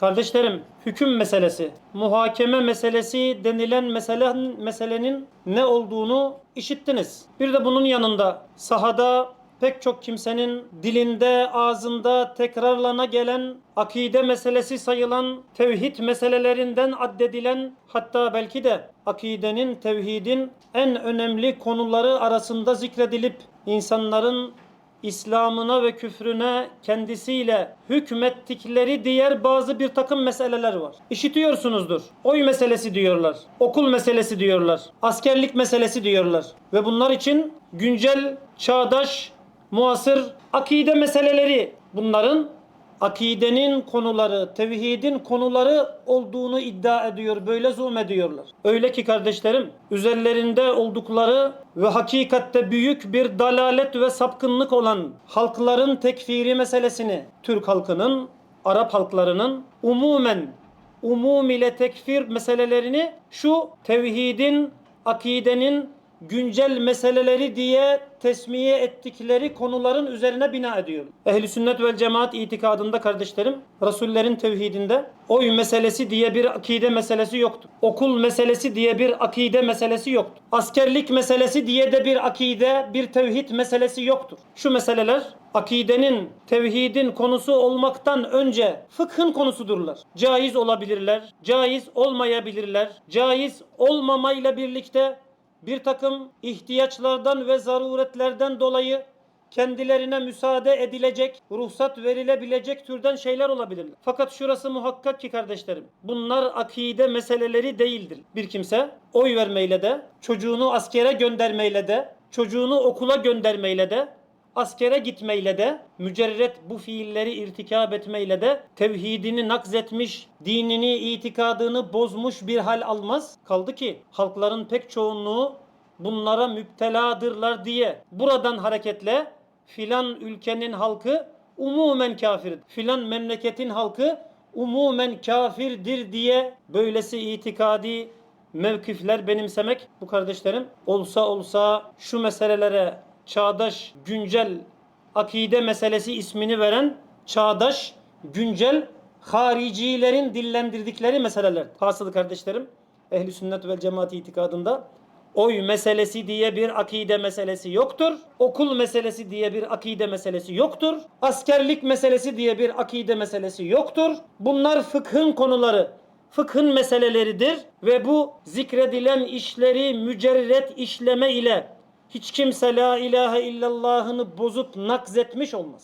Kardeşlerim, hüküm meselesi, muhakeme meselesi denilen meselenin, meselenin ne olduğunu işittiniz. Bir de bunun yanında sahada pek çok kimsenin dilinde, ağzında tekrarlana gelen akide meselesi sayılan tevhid meselelerinden addedilen hatta belki de akidenin, tevhidin en önemli konuları arasında zikredilip insanların İslam'ına ve küfrüne kendisiyle hükmettikleri diğer bazı bir takım meseleler var. İşitiyorsunuzdur. Oy meselesi diyorlar. Okul meselesi diyorlar. Askerlik meselesi diyorlar. Ve bunlar için güncel, çağdaş, muasır akide meseleleri bunların akidenin konuları, tevhidin konuları olduğunu iddia ediyor, böyle zoom ediyorlar. Öyle ki kardeşlerim, üzerlerinde oldukları ve hakikatte büyük bir dalalet ve sapkınlık olan halkların tekfiri meselesini, Türk halkının, Arap halklarının umumen umum ile tekfir meselelerini şu tevhidin, akidenin güncel meseleleri diye tesmiye ettikleri konuların üzerine bina ediyor. Ehli sünnet vel cemaat itikadında kardeşlerim, Resullerin tevhidinde oy meselesi diye bir akide meselesi yoktu. Okul meselesi diye bir akide meselesi yoktu. Askerlik meselesi diye de bir akide, bir tevhid meselesi yoktur. Şu meseleler akidenin, tevhidin konusu olmaktan önce fıkhın konusudurlar. Caiz olabilirler, caiz olmayabilirler. Caiz olmamayla birlikte bir takım ihtiyaçlardan ve zaruretlerden dolayı kendilerine müsaade edilecek, ruhsat verilebilecek türden şeyler olabilirler. Fakat şurası muhakkak ki kardeşlerim, bunlar akide meseleleri değildir. Bir kimse oy vermeyle de, çocuğunu askere göndermeyle de, çocuğunu okula göndermeyle de, askere gitmeyle de, mücerret bu fiilleri irtikab etmeyle de tevhidini nakzetmiş, dinini, itikadını bozmuş bir hal almaz. Kaldı ki halkların pek çoğunluğu bunlara müpteladırlar diye buradan hareketle filan ülkenin halkı umumen kafir, filan memleketin halkı umumen kafirdir diye böylesi itikadi mevkifler benimsemek bu kardeşlerim olsa olsa şu meselelere çağdaş, güncel akide meselesi ismini veren çağdaş, güncel haricilerin dillendirdikleri meseleler. Hasılı kardeşlerim, ehli sünnet ve cemaat itikadında oy meselesi diye bir akide meselesi yoktur. Okul meselesi diye bir akide meselesi yoktur. Askerlik meselesi diye bir akide meselesi yoktur. Bunlar fıkhın konuları fıkhın meseleleridir ve bu zikredilen işleri mücerret işleme ile hiç kimse la ilahe illallah'ını bozup nakzetmiş olmaz.